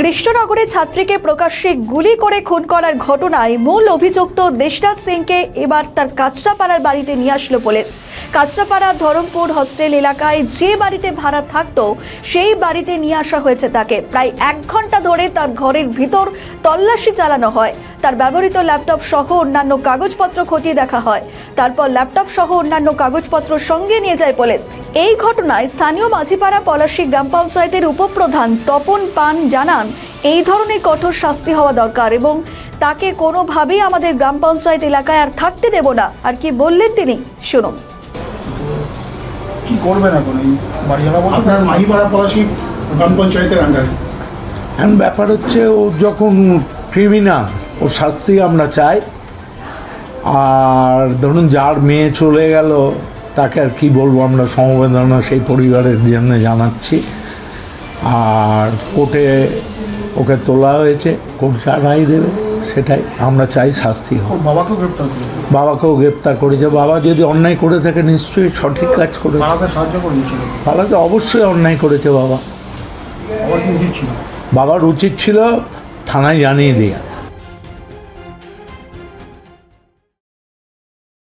কৃষ্ণনগরে ছাত্রীকে প্রকাশ্যে গুলি করে খুন করার ঘটনায় মূল অভিযুক্ত দেশনাথ সিংকে এবার তার কাঁচরাপাড়ার বাড়িতে নিয়ে আসলো পুলিশ। কাঁচরাপাড়া ধরমপুর হস্টেল এলাকায় যে বাড়িতে ভাড়া থাকত, সেই বাড়িতে নিয়ে আসা হয়েছে তাকে। প্রায় এক ঘণ্টা ধরে তার ঘরের ভিতর তল্লাশি চালানো হয়। তার ব্যবহৃত ল্যাপটপ সহ অন্যান্য কাগজপত্র খতিয়ে দেখা হয়। তারপর ল্যাপটপ সহ অন্যান্য কাগজপত্র সঙ্গে নিয়ে যায় পুলিশ। এই ঘটনায় স্থানীয় মাঝিপাড়া পলাশী গ্রাম পঞ্চায়েতের উপপ্রধান তপন পান জানান এই ধরনের কঠোর শাস্তি হওয়া দরকার এবং তাকে কোনোভাবেই আমাদের গ্রাম পঞ্চায়েত এলাকায় আর থাকতে দেব না। আর কি বললেন তিনি শুনুন। কি করবেন এখন এই বাড়িওয়ালা বলতে আপনার মাহিপাড়া পলাশি গ্রাম পঞ্চায়েতের আন্ডারে এখন ব্যাপার হচ্ছে ও যখন ক্রিমিনাল ও শাস্তি আমরা চাই। আর ধরুন যার মেয়ে চলে গেল তাকে আর কি বলব আমরা সমবেদনা সেই পরিবারের জন্য জানাচ্ছি। আর কোর্টে ওকে তোলা হয়েছে কোর্ট যা রায় দেবে সেটাই। আমরা চাই শাস্তি হোক। ওর বাবাকেও গ্রেপ্তার বাবাকেও গ্রেপ্তার করেছে। বাবা যদি অন্যায় করে থাকে নিশ্চয়ই সঠিক কাজ করে বাবাকে অবশ্যই অন্যায় করেছে বাবা। বাবার উচিত ছিল? থানায় জানিয়ে দেওয়া